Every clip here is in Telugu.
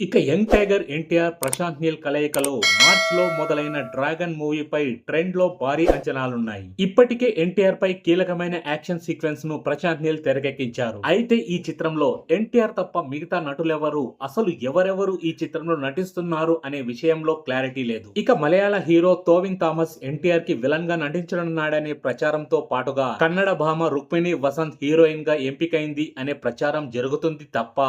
ఇక యంగ్ టైగర్ ఎన్టీఆర్ ప్రశాంత్ నీల్ కలయికలో మార్చ్లో మొదలైన డ్రాగన్ మూవీపై ట్రెండ్లో భారీ అంచనాలున్నాయి. ఇప్పటికే ఎన్టీఆర్ పై కీలకమైన యాక్షన్ సీక్వెన్స్ను ప్రశాంత్ నీల్ తెరకెక్కించారు. అయితే ఈ చిత్రంలో ఎన్టీఆర్ తప్ప మిగతా నటులెవరు అసలు ఎవరెవరు ఈ చిత్రంలో నటిస్తున్నారు అనే విషయంలో క్లారిటీ లేదు. ఇక మలయాళ హీరో తోవిన్ థామస్ ఎన్టీఆర్కి విలన్గా నటించనున్నాడనే ప్రచారంతో పాటుగా కన్నడ భామ రుక్మిణి వసంత్ హీరోయిన్గా ఎంపికైంది అనే ప్రచారం జరుగుతుంది తప్ప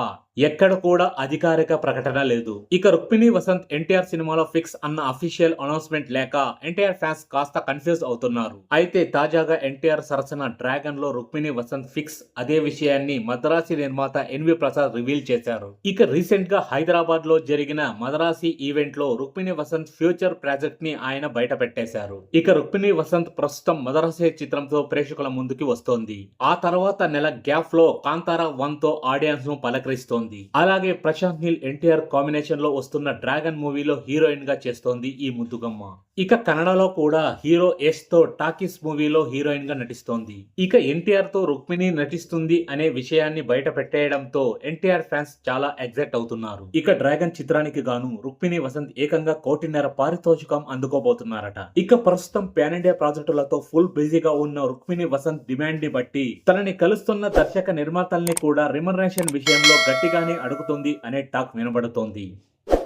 ఎక్కడ కూడా అధికారిక ప్రకటన లేదు. ఇక రుక్మిణి వసంత్ ఎన్టీఆర్ సినిమాలో ఫిక్స్ అన్న అఫీషియల్ అనౌన్స్మెంట్ లేక ఎన్టీఆర్ ఫ్యాన్స్ కాస్త కన్ఫ్యూజ్ అవుతున్నారు. అయితే తాజాగా ఎన్టీఆర్ సరసన డ్రాగన్లో రుక్మిణి వసంత్ ఫిక్స్ అదే విషయాన్ని మద్రాసి నిర్మాత ఎన్వి ప్రసాద్ రివీల్ చేశారు. ఇక రీసెంట్గా హైదరాబాద్లో జరిగిన మద్రాసి ఈవెంట్లో రుక్మిణి వసంత్ ఫ్యూచర్ ప్రాజెక్ట్ని ఆయన బయట పెట్టేశారు. ఇక రుక్మిణి వసంత్ ప్రస్తుతం మదరాసి చిత్రంతో ప్రేక్షకుల ముందుకి వస్తోంది. ఆ తర్వాత నెల గ్యాప్లో కాంతారా వన్తో ఆడియన్స్ను పలకరిస్తోంది. అలాగే ప్రశాంత్ నీల్ ఎన్టీఆర్ కాంబినేషన్లో వస్తున్న డ్రాగన్ మూవీలో హీరోయిన్గా చేస్తోంది ఈ ముద్దుగమ్మ. ఇక కన్నడలో కూడా హీరో ఎస్తో టాకీస్ మూవీలో హీరోయిన్గా నటిస్తోంది. ఇక ఎన్టీఆర్తో రుక్మిణి నటిస్తుంది అనే విషయాన్ని బయట పెట్టేయడంతో ఎన్టీఆర్ ఫ్యాన్స్ చాలా ఎగ్జైట్ అవుతున్నారు. ఇక డ్రాగన్ చిత్రానికి గాను రుక్మిణి వసంత్ ఏకంగా కోటిన్నర పారితోషికం అందుకోబోతున్నారట. ఇక ప్రస్తుతం ప్యాన్ ఇండియా ప్రాజెక్టులతో ఫుల్ బిజీగా ఉన్న రుక్మిణి వసంత్ డిమాండ్ని బట్టి తనని కలుస్తున్న దర్శక నిర్మాతల్ని కూడా రిమనరేషన్ విషయంలో గట్టిగానే అడుగుతుంది అనే టాక్ వినబడుతోంది. பயணப்படுத்தோந்தி